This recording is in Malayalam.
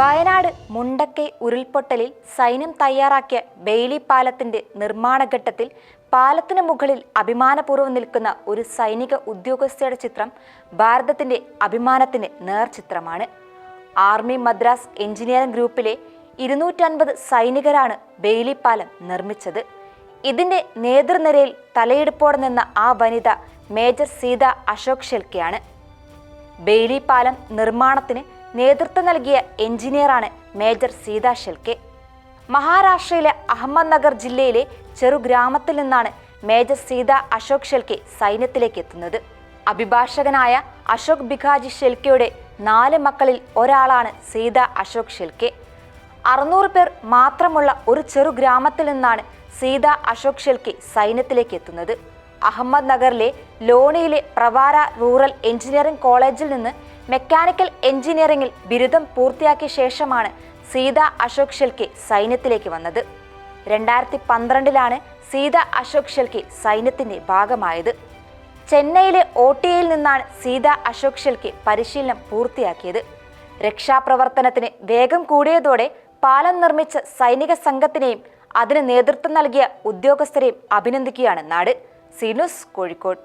വയനാട് മുണ്ടക്കൈ ഉരുൾപൊട്ടലിൽ സൈന്യം തയ്യാറാക്കിയ ബെയിലി പാലത്തിന്റെ നിർമ്മാണഘട്ടത്തിൽ പാലത്തിന് മുകളിൽ അഭിമാനപൂർവം നിൽക്കുന്ന ഒരു സൈനിക ഉദ്യോഗസ്ഥയുടെ ചിത്രം ഭാരതത്തിന്റെ അഭിമാനത്തിന് നേർചിത്രമാണ് ആർമി മദ്രാസ് എഞ്ചിനീയറിംഗ് ഗ്രൂപ്പിലെ ഇരുന്നൂറ്റൻപത് സൈനികരാണ് ബെയിലി പാലം നിർമ്മിച്ചത്. ഇതിന്റെ നേതൃനിരയിൽ തലയെടുപ്പോടെ നിന്ന ആ വനിത മേജർ സീത അശോക് ഷെൽക്കെയാണ് ബെയിലി പാലം നിർമ്മാണത്തിന് നേതൃത്വം നൽകിയ എഞ്ചിനീയറാണ് മേജർ സീതാ ഷെൽക്കെ. മഹാരാഷ്ട്രയിലെ അഹമ്മദ്നഗർ ജില്ലയിലെ ചെറു ഗ്രാമത്തിൽ നിന്നാണ് മേജർ സീത അശോക് ഷെൽക്കെ സൈന്യത്തിലേക്ക് എത്തുന്നത്. അഭിഭാഷകനായ അശോക് ബിഖാജി ഷെൽക്കെയുടെ നാല് മക്കളിൽ ഒരാളാണ് സീത അശോക് ഷെൽക്കെ. അറുന്നൂറ് പേർ മാത്രമുള്ള ഒരു ചെറു ഗ്രാമത്തിൽ നിന്നാണ് സീത അശോക് ഷെൽക്കെ സൈന്യത്തിലേക്ക് എത്തുന്നത്. അഹമ്മദ് നഗറിലെ ലോണിയിലെ പ്രവാര റൂറൽ എഞ്ചിനീയറിംഗ് കോളേജിൽ നിന്ന് മെക്കാനിക്കൽ എഞ്ചിനീയറിംഗിൽ ബിരുദം പൂർത്തിയാക്കിയ ശേഷമാണ് സീത അശോക് ഷെൽക്കെ സൈന്യത്തിലേക്ക് വന്നത്. രണ്ടായിരത്തി പന്ത്രണ്ടിലാണ് സീത അശോക് ഷെൽക്കെ സൈന്യത്തിന്റെ ഭാഗമായത്. ചെന്നൈയിലെ ഓട്ടിയയിൽ നിന്നാണ് സീത അശോക് ഷെൽക്കെ പരിശീലനം പൂർത്തിയാക്കിയത്. രക്ഷാപ്രവർത്തനത്തിന് വേഗം കൂടിയതോടെ പാലം നിർമ്മിച്ച സൈനിക സംഘത്തിനെയും അതിന് നേതൃത്വം നൽകിയ ഉദ്യോഗസ്ഥരെയും അഭിനന്ദിക്കുകയാണ് നാട്. സീനുസ് കോഴിക്കോട്.